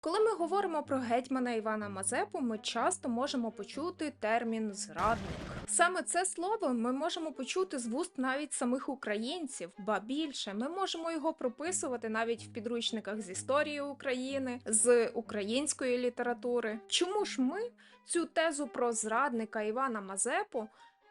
Коли ми говоримо про гетьмана Івана Мазепу, ми часто можемо почути термін зрадник. Саме це слово ми можемо почути з вуст навіть самих українців, ба більше ми можемо його прописувати навіть в підручниках з історії України, з української літератури. Чому ж ми цю тезу про зрадника Івана Мазепу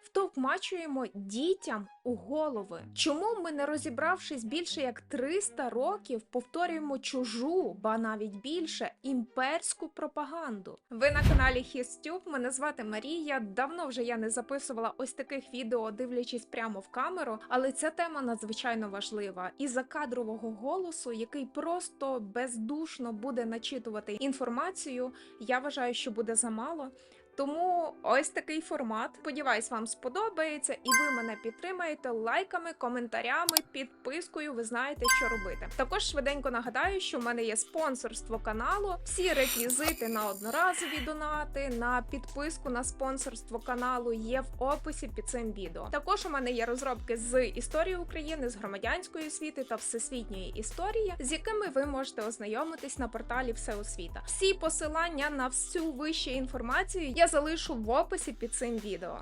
втовкмачуємо дітям у голови. Чому ми, не розібравшись більше як 300 років, повторюємо чужу, ба навіть більше імперську пропаганду? Ви на каналі Хістюб. Мене звати Марія. Давно вже я не записувала ось таких відео, дивлячись прямо в камеру, але ця тема надзвичайно важлива. І за кадрового голосу, який просто бездушно буде начитувати інформацію, я вважаю, що буде замало. Тому ось такий формат. Сподіваюсь, вам сподобається, і ви мене підтримаєте лайками, коментарями, підпискою. Ви знаєте, що робити. Також швиденько нагадаю, що в мене є спонсорство каналу. Всі реквізити на одноразові донати, на підписку на спонсорство каналу є в описі під цим відео. Також у мене є розробки з історії України, з громадянської освіти та всесвітньої історії, з якими ви можете ознайомитись на порталі Всеосвіта. Всі посилання на всю вищу інформацію я залишу в описі під цим відео.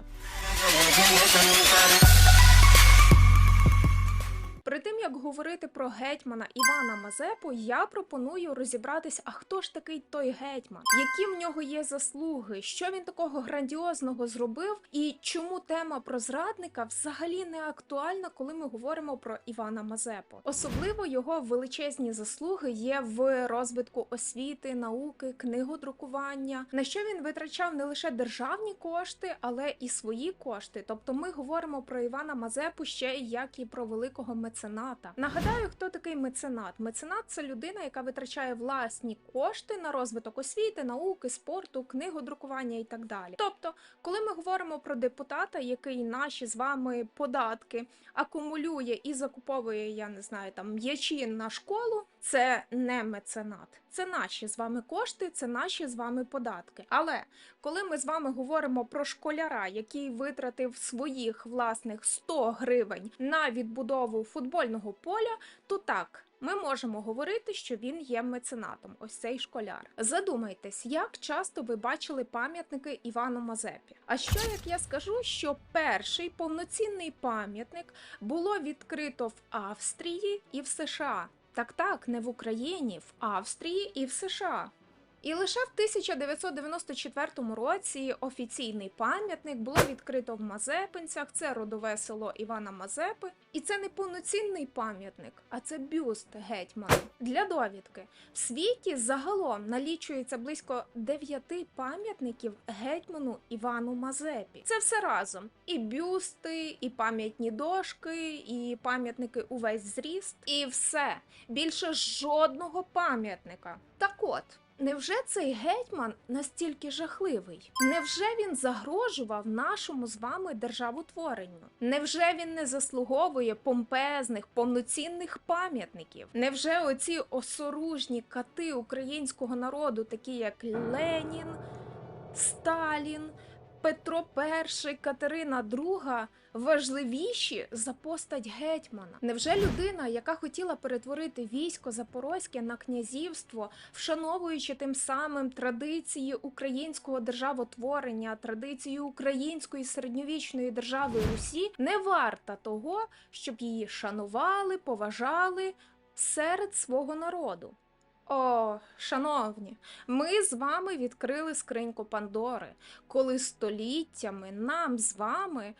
Говорити про гетьмана Івана Мазепу, я пропоную розібратись, а хто ж такий той гетьман, які в нього є заслуги, що він такого грандіозного зробив, і чому тема про зрадника взагалі не актуальна, коли ми говоримо про Івана Мазепу. Особливо його величезні заслуги є в розвитку освіти, науки, книгодрукування, на що він витрачав не лише державні кошти, але і свої кошти. Тобто, ми говоримо про Івана Мазепу ще як і про великого мецената. Нагадаю, хто такий меценат. Меценат це людина, яка витрачає власні кошти на розвиток освіти, науки, спорту, книгодрукування і так далі. Тобто, коли ми говоримо про депутата, який наші з вами податки акумулює і закуповує, я не знаю, там м'ячі на школу, це не меценат. Це наші з вами кошти, це наші з вами податки. Але коли ми з вами говоримо про школяра, який витратив своїх власних 100 гривень на відбудову футбольного поля, то так. Ми можемо говорити, що він є меценатом, ось цей школяр. Задумайтесь, як часто ви бачили пам'ятники Івану Мазепі. А що як я скажу, що перший повноцінний пам'ятник було відкрито в Австрії і в США? Так, так, не в Україні, в Австрії і в США. І лише в 1994 році офіційний пам'ятник було відкрито в Мазепинцях. Це родове село Івана Мазепи. І це не повноцінний пам'ятник, а це бюст гетьмана. Для довідки в світі загалом налічується близько 9 пам'ятників гетьману Івану Мазепі. Це все разом: і бюсти, і пам'ятні дошки, і пам'ятники увесь зріст, і все більше жодного пам'ятника. Так от. Невже цей гетьман настільки жахливий? Невже він загрожував нашому з вами державотворенню? Невже він не заслуговує помпезних, повноцінних пам'ятників? Невже оці осоружні кати українського народу, такі як Ленін, Сталін, Петро І, Катерина II, важливіші за постать гетьмана? Невже людина, яка хотіла перетворити військо Запорозьке на князівство, вшановуючи тим самим традиції українського державотворення, традиції української середньовічної держави Русі, не варта того, щоб її шанували, поважали серед свого народу? О, шановні, ми з вами відкрили скриньку Пандори, коли століттями нам з вами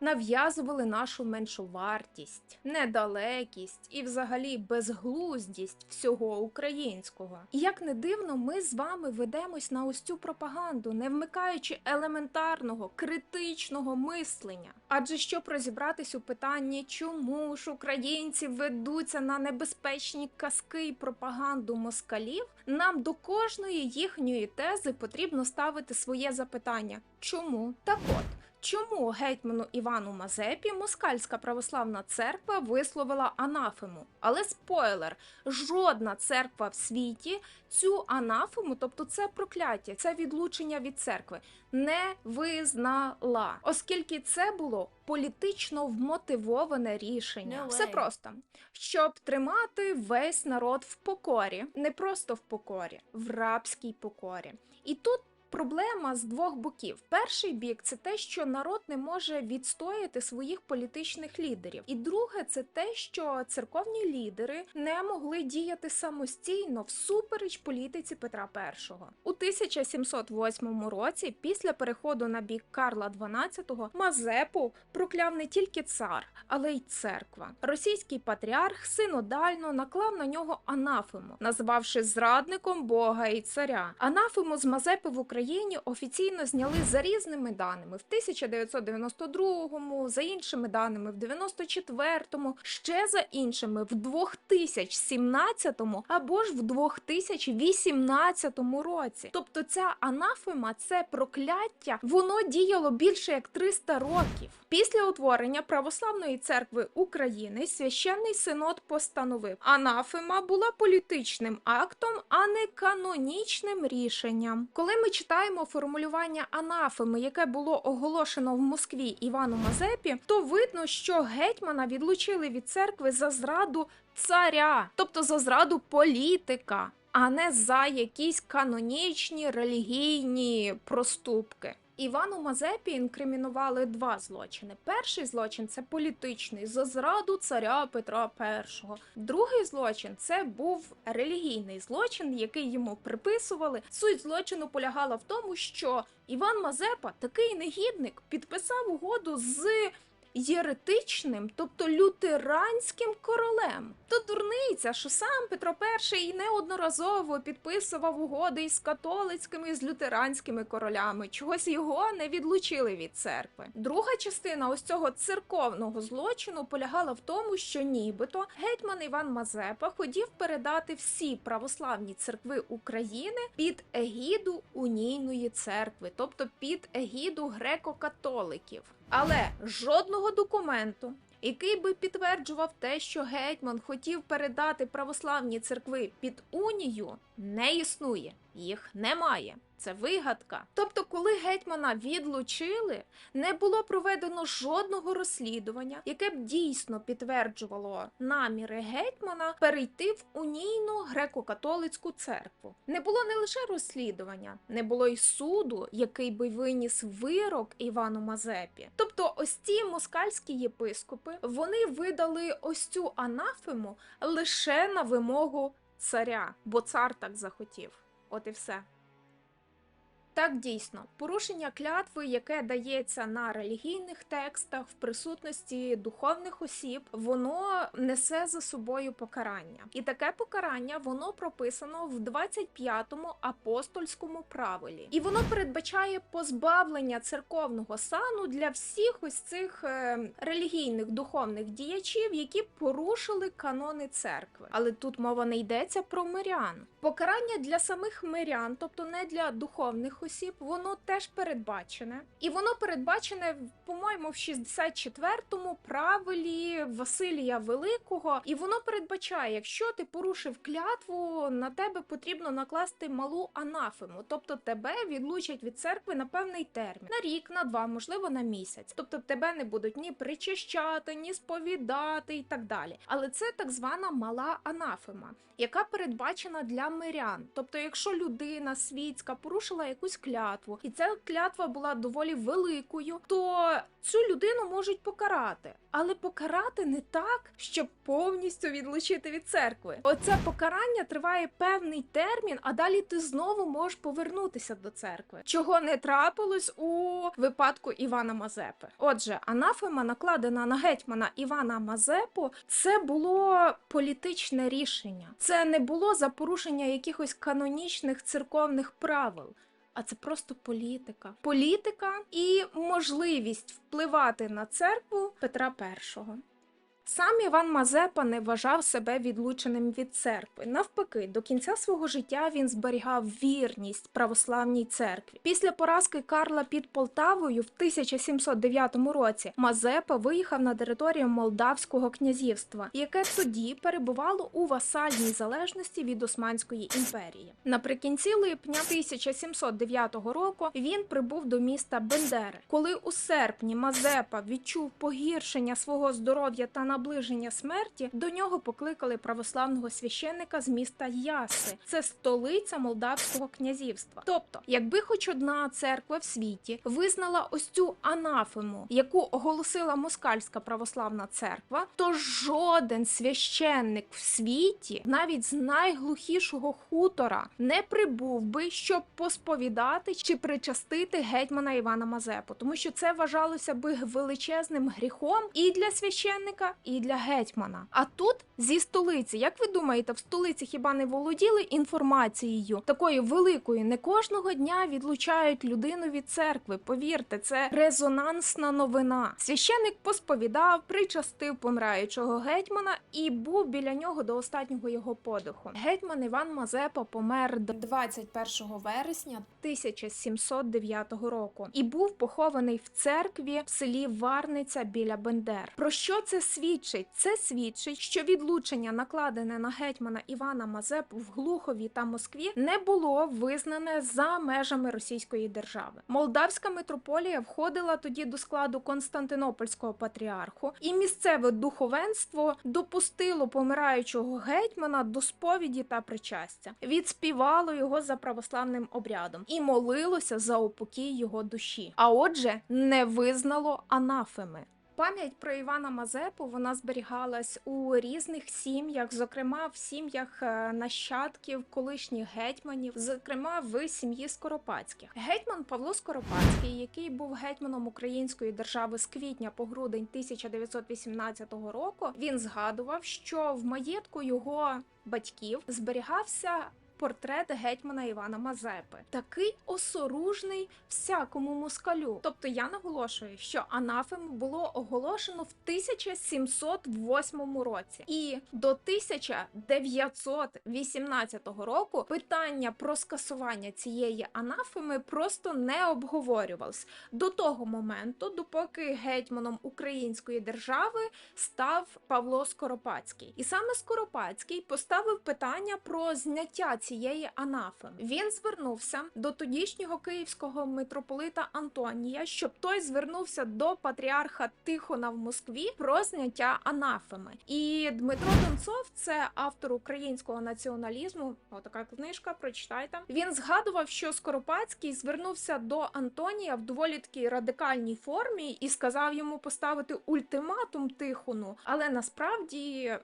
нав'язували нашу меншовартість, недалекість і взагалі безглуздість всього українського. І як не дивно, ми з вами ведемось на ось цю пропаганду, не вмикаючи елементарного, критичного мислення. Адже щоб розібратись у питанні, чому ж українці ведуться на небезпечні казки і пропаганду москалів, нам до кожної їхньої тези потрібно ставити своє запитання: чому? Так от. Чому гетьману Івану Мазепі москальська православна церква висловила анафему? Але спойлер: жодна церква в світі цю анафему, тобто це прокляття, це відлучення від церкви, не визнала, оскільки це було політично вмотивоване рішення. No Все просто щоб тримати весь народ в покорі, не просто в покорі, в рабській покорі. І тут. Проблема з двох боків. Перший бік це те, що народ не може відстояти своїх політичних лідерів. І друге, це те, що церковні лідери не могли діяти самостійно всупереч політиці Петра І. У 1708 році, після переходу на бік Карла XII, Мазепу прокляв не тільки цар, але й церква. Російський патріарх синодально наклав на нього анафему, назвавши зрадником Бога і царя. Анафему з Мазепи в Україні офіційно зняли за різними даними в 1992-му, за іншими даними в 94-му, ще за іншими в 2017-му або ж в 2018 році. Тобто ця анафема, це прокляття, воно діяло більше як 300 років. Після утворення Православної церкви України священний синод постановив: анафема була політичним актом, а не канонічним рішенням. Коли ми читаємо формулювання анафеми, яке було оголошено в Москві Івану Мазепі, то видно, що гетьмана відлучили від церкви за зраду царя, тобто за зраду політика, а не за якісь канонічні релігійні проступки. Івану Мазепі інкримінували два злочини. Перший злочин це політичний за зраду царя Петра І. Другий злочин це був релігійний злочин, який йому приписували. Суть злочину полягала в тому, що Іван Мазепа, такий негідник, підписав угоду з єретичним, тобто лютеранським королем. То дурниця, що сам Петро І неодноразово підписував угоди із католицькими і з лютеранськими королями. Чогось його не відлучили від церкви. Друга частина ось цього церковного злочину полягала в тому, що нібито гетьман Іван Мазепа хотів передати всі православні церкви України під егіду унійної церкви, тобто під егіду греко-католиків. Але жодного документу, який би підтверджував те, що гетьман хотів передати православні церкви під унію, не існує. Їх немає. Це вигадка. Тобто, коли гетьмана відлучили, не було проведено жодного розслідування, яке б дійсно підтверджувало наміри гетьмана перейти в унійну греко-католицьку церкву. Не було не лише розслідування, не було й суду, який би виніс вирок Івану Мазепі. Тобто, ось ці москальські єпископи вони видали ось цю анафему лише на вимогу царя, бо цар так захотів. От і все. Так, дійсно, порушення клятви, яке дається на релігійних текстах в присутності духовних осіб, воно несе за собою покарання. І таке покарання воно прописано в 25-му апостольському правилі. І воно передбачає позбавлення церковного сану для всіх ось цих е, релігійних духовних діячів, які порушили канони церкви. Але тут мова не йдеться про мирян. Покарання для самих мирян, тобто не для духовних осіб, воно теж передбачене. І воно передбачене, по-моєму, в 64-му правилі Василія Великого. І воно передбачає, якщо ти порушив клятву, на тебе потрібно накласти малу анафему, тобто тебе відлучать від церкви на певний термін на рік, на два, можливо, на місяць. Тобто тебе не будуть ні причащати, ні сповідати і так далі. Але це так звана мала анафема, яка передбачена для мирян. Тобто, якщо людина світська порушила якусь клятву, і ця клятва була доволі великою, то цю людину можуть покарати. Але покарати не так, щоб повністю відлучити від церкви. Оце покарання триває певний термін, а далі ти знову можеш повернутися до церкви, чого не трапилось у випадку Івана Мазепи. Отже, анафема накладена на гетьмана Івана Мазепу. Це було політичне рішення. Це не було за порушення якихось канонічних церковних правил. А це просто політика. Політика і можливість впливати на церкву Петра І. Сам Іван Мазепа не вважав себе відлученим від церкви. Навпаки, до кінця свого життя він зберігав вірність православній церкві. Після поразки Карла під Полтавою в 1709 році Мазепа виїхав на територію Молдавського князівства, яке тоді перебувало у васальній залежності від Османської імперії. Наприкінці липня 1709 року він прибув до міста Бендери. Коли у серпні Мазепа відчув погіршення свого здоров'я та наближення смерті, до нього покликали православного священника з міста Яси. Це столиця Молдавського князівства. Тобто, якби хоч одна церква в світі визнала ось цю анафему, яку оголосила москальська православна церква, то жоден священник в світі, навіть з найглухішого хутора, не прибув би, щоб посповідати чи причастити гетьмана Івана Мазепу, тому що це вважалося би величезним гріхом і для священника, і для гетьмана. А тут зі столиці, як ви думаєте, в столиці хіба не володіли інформацією такою великою? Не кожного дня відлучають людину від церкви. Повірте, це резонансна новина. Священник посповідав, причастив помираючого гетьмана і був біля нього до останнього його подиху. Гетьман Іван Мазепа помер 21 вересня 1709 року і був похований в церкві в селі Варниця біля Бендер. Про що це свідчить? Це свідчить, що відлучення, накладене на гетьмана Івана Мазепу в Глухові та Москві, не було визнане за межами Російської держави. Молдавська митрополія входила тоді до складу Константинопольського патріарху, і місцеве духовенство допустило помираючого гетьмана до сповіді та причастя, відспівало його за православним обрядом і молилося за упокій його душі. А отже, не визнало анафеми. Пам'ять про Івана Мазепу вона зберігалась у різних сім'ях, зокрема в сім'ях е, нащадків колишніх гетьманів, зокрема в сім'ї Скоропадських. Гетьман Павло Скоропадський, який був гетьманом української держави з квітня по грудень 1918 року, він згадував, що в маєтку його батьків зберігався. Портрет гетьмана Івана Мазепи. Такий осоружний всякому москалю. Тобто я наголошую, що анафему було оголошено в 1708 році, і до 1918 року питання про скасування цієї анафеми просто не обговорювалось. До того моменту, допоки гетьманом української держави став Павло Скоропадський, і саме Скоропадський поставив питання про зняття цієї анафеми. Він звернувся до тодішнього київського митрополита Антонія, щоб той звернувся до патріарха Тихона в Москві про зняття анафеми. І Дмитро Донцов, це автор українського націоналізму. Отака книжка, прочитайте. Він згадував, що Скоропадський звернувся до Антонія в доволі такій радикальній формі і сказав йому поставити ультиматум Тихону, але насправді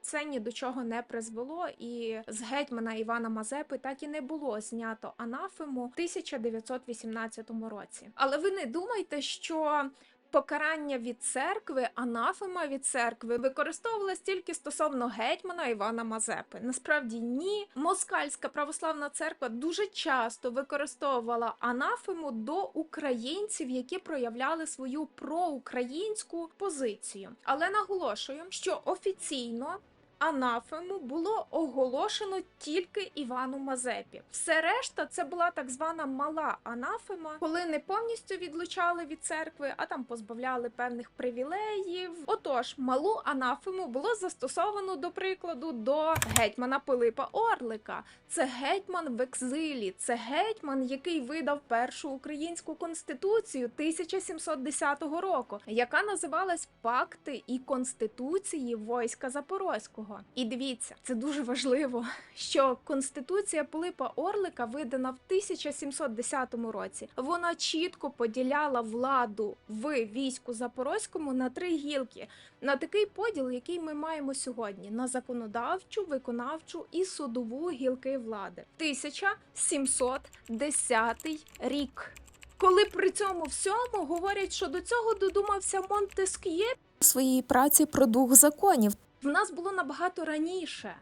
це ні до чого не призвело, і з гетьмана Івана Мазепи так і не було знято анафему в 1918 році. Але ви не думайте, що покарання від церкви, анафема від церкви використовувалась тільки стосовно гетьмана Івана Мазепи. Насправді ні. Москальська православна церква дуже часто використовувала анафему до українців, які проявляли свою проукраїнську позицію. Але наголошую, що офіційно. Анафему було оголошено тільки Івану Мазепі. Все решта це була так звана мала анафема, коли не повністю відлучали від церкви, а там позбавляли певних привілеїв. Отож, малу анафему було застосовано до прикладу до гетьмана Пилипа Орлика. Це гетьман в екзилі, це гетьман, який видав першу українську конституцію 1710 року, яка називалась Пакти і конституції войска Запорозького. І дивіться, це дуже важливо, що конституція Пилипа Орлика видана в 1710 році. Вона чітко поділяла владу в війську Запорозькому на три гілки. На такий поділ, який ми маємо сьогодні: на законодавчу, виконавчу і судову гілки влади. 1710 рік. Коли при цьому всьому говорять, що до цього додумався Монтеск'є своїй праці про дух законів. В нас було набагато раніше,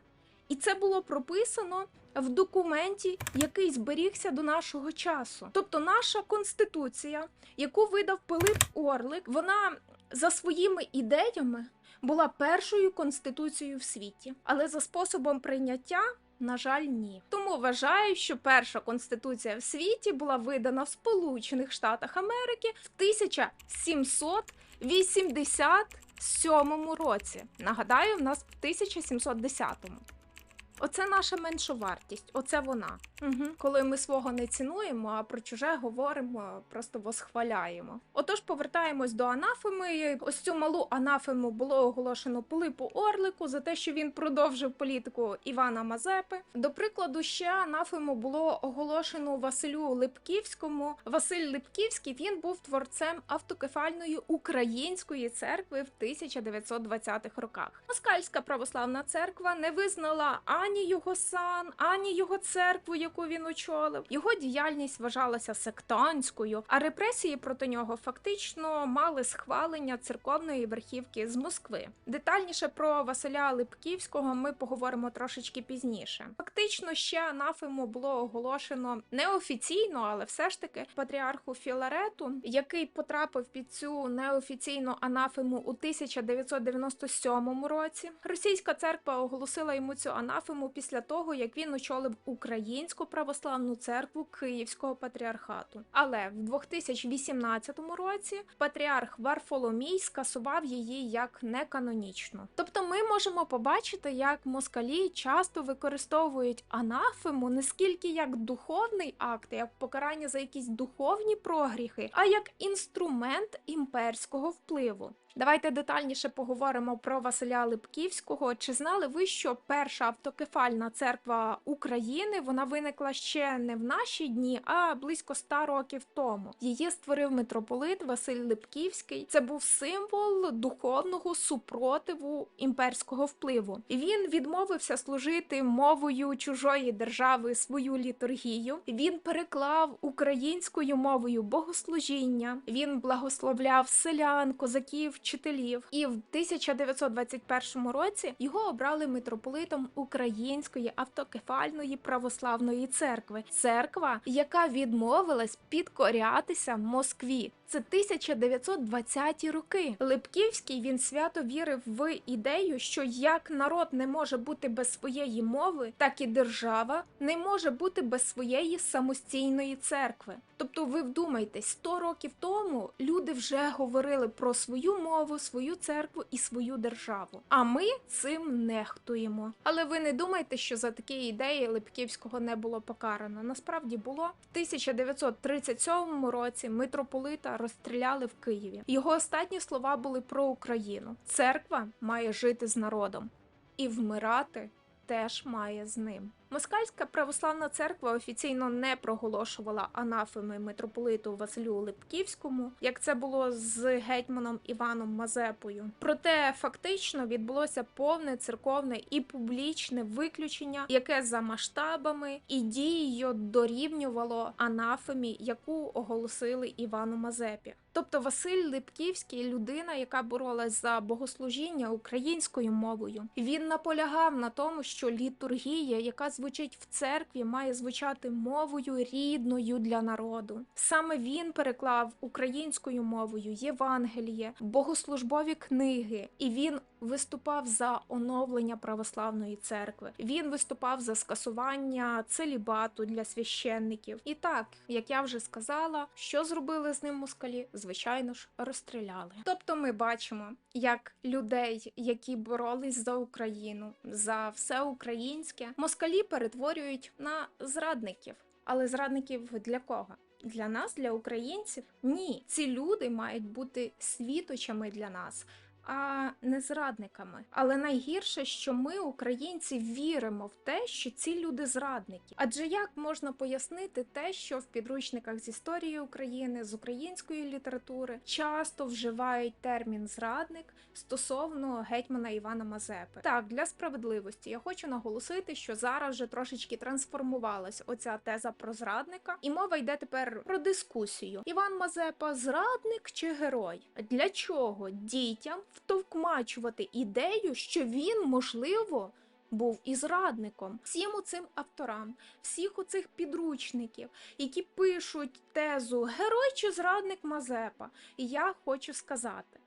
і це було прописано в документі, який зберігся до нашого часу. Тобто, наша конституція, яку видав Пилип Орлик, вона за своїми ідеями була першою конституцією в світі, але за способом прийняття. На жаль, ні. Тому вважаю, що перша конституція в світі була видана в Сполучених Штатах Америки в 1787 році. Нагадаю, в нас в 1710-му. Оце наша меншовартість, оце вона. Угу. Коли ми свого не цінуємо, а про чуже говоримо, просто восхваляємо. Отож, повертаємось до анафеми. Ось цю малу анафему було оголошено Пилипу Орлику за те, що він продовжив політику Івана Мазепи. До прикладу, ще анафему було оголошено Василю Липківському. Василь Липківський він був творцем автокефальної української церкви в 1920-х роках. Москальська православна церква не визнала ані його сан, ані його церкву, яку він очолив. Його діяльність вважалася сектантською, а репресії проти нього фактично мали схвалення церковної верхівки з Москви. Детальніше про Василя Липківського ми поговоримо трошечки пізніше. Фактично, ще анафему було оголошено неофіційно, але все ж таки патріарху Філарету, який потрапив під цю неофіційну анафему у 1997 році. Російська церква оголосила йому цю анафему після того, як він очолив Українську православну церкву Київського патріархату. Але в 2018 році патріарх Варфоломій скасував її як неканонічну. Тобто, ми можемо побачити, як москалі часто використовують анафему не скільки як духовний акт, як покарання за якісь духовні прогріхи, а як інструмент імперського впливу. Давайте детальніше поговоримо про Василя Липківського. Чи знали ви, що перша автокефальна церква України вона виникла ще не в наші дні, а близько ста років тому? Її створив митрополит Василь Липківський. Це був символ духовного супротиву імперського впливу. Він відмовився служити мовою чужої держави свою літургію. Він переклав українською мовою богослужіння. Він благословляв селян, козаків вчителів. І в 1921 році його обрали митрополитом Української автокефальної православної церкви. Церква, яка відмовилась підкорятися Москві. Це 1920-ті роки. Липківський він свято вірив в ідею, що як народ не може бути без своєї мови, так і держава не може бути без своєї самостійної церкви. Тобто, ви вдумайтесь, 100 років тому люди вже говорили про свою мову, свою церкву і свою державу. А ми цим нехтуємо. Але ви не думайте, що за такі ідеї Липківського не було покарано. Насправді було в 1937 році митрополита розстріляли в Києві. Його останні слова були про Україну. Церква має жити з народом і вмирати теж має з ним. Москальська православна церква офіційно не проголошувала анафеми митрополиту Василю Липківському, як це було з гетьманом Іваном Мазепою. Проте фактично відбулося повне церковне і публічне виключення, яке за масштабами і дією дорівнювало анафемі, яку оголосили Івану Мазепі. Тобто Василь Липківський людина, яка боролась за богослужіння українською мовою. Він наполягав на тому, що літургія, яка звучить в церкві, має звучати мовою рідною для народу. Саме він переклав українською мовою Євангеліє, богослужбові книги, і він виступав за оновлення православної церкви. Він виступав за скасування целібату для священників. І так, як я вже сказала, що зробили з ним москалі? Звичайно ж, розстріляли. Тобто, ми бачимо, як людей, які боролись за Україну, за все українське, москалі перетворюють на зрадників. Але зрадників для кого? Для нас, для українців? Ні, ці люди мають бути світочами для нас. А не зрадниками. Але найгірше, що ми, українці, віримо в те, що ці люди зрадники. Адже як можна пояснити те, що в підручниках з історії України, з української літератури часто вживають термін зрадник стосовно гетьмана Івана Мазепи? Так, для справедливості я хочу наголосити, що зараз вже трошечки трансформувалась оця теза про зрадника, і мова йде тепер про дискусію: Іван Мазепа зрадник чи герой? Для чого дітям? Втовкмачувати ідею, що він, можливо, був і зрадником. Всім цим авторам, всіх оцих підручників, які пишуть тезу Герой чи зрадник Мазепа. І я хочу сказати,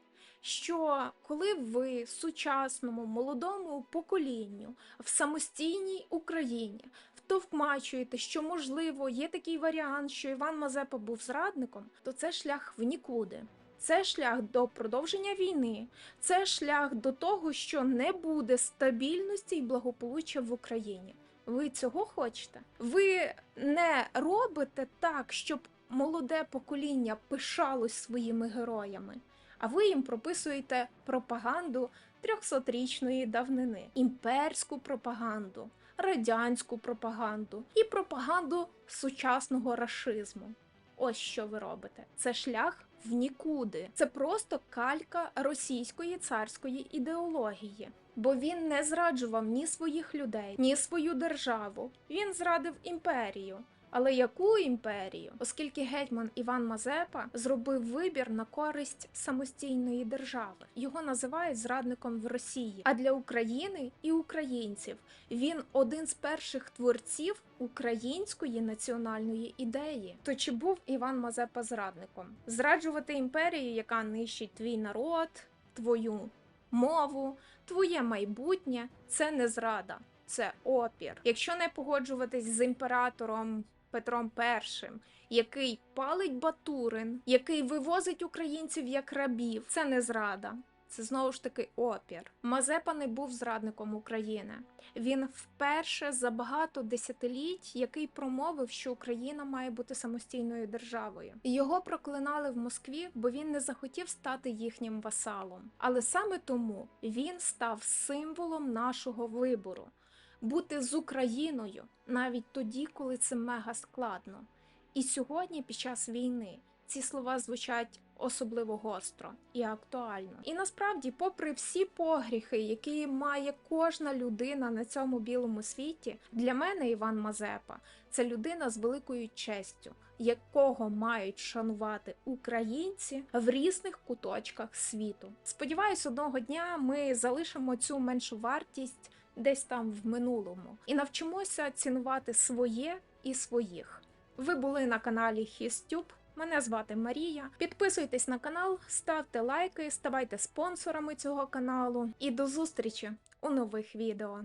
що коли ви сучасному молодому поколінню в самостійній Україні втовкмачуєте, що можливо є такий варіант, що Іван Мазепа був зрадником, то це шлях в нікуди. Це шлях до продовження війни, це шлях до того, що не буде стабільності і благополуччя в Україні. Ви цього хочете? Ви не робите так, щоб молоде покоління пишалось своїми героями, а ви їм прописуєте пропаганду 300-річної давнини, імперську пропаганду, радянську пропаганду і пропаганду сучасного рашизму. Ось що ви робите. Це шлях в нікуди. Це просто калька російської царської ідеології. Бо він не зраджував ні своїх людей, ні свою державу. Він зрадив імперію. Але яку імперію? Оскільки гетьман Іван Мазепа зробив вибір на користь самостійної держави, його називають зрадником в Росії. А для України і українців він один з перших творців української національної ідеї. То чи був Іван Мазепа зрадником? Зраджувати імперію, яка нищить твій народ, твою мову, твоє майбутнє це не зрада, це опір. Якщо не погоджуватись з імператором Петром І, який палить Батурин, який вивозить українців як рабів, це не зрада. Це знову ж таки опір. Мазепа не був зрадником України. Він вперше за багато десятиліть, який промовив, що Україна має бути самостійною державою. Його проклинали в Москві, бо він не захотів стати їхнім васалом. Але саме тому він став символом нашого вибору бути з Україною навіть тоді, коли це мега складно. І сьогодні, під час війни, ці слова звучать особливо гостро і актуально. І насправді, попри всі погріхи, які має кожна людина на цьому білому світі, для мене Іван Мазепа це людина з великою честю, якого мають шанувати українці в різних куточках світу. Сподіваюсь, одного дня ми залишимо цю меншу вартість десь там в минулому і навчимося цінувати своє і своїх. Ви були на каналі Хістюб. Мене звати Марія. Підписуйтесь на канал, ставте лайки, ставайте спонсорами цього каналу. І до зустрічі у нових відео.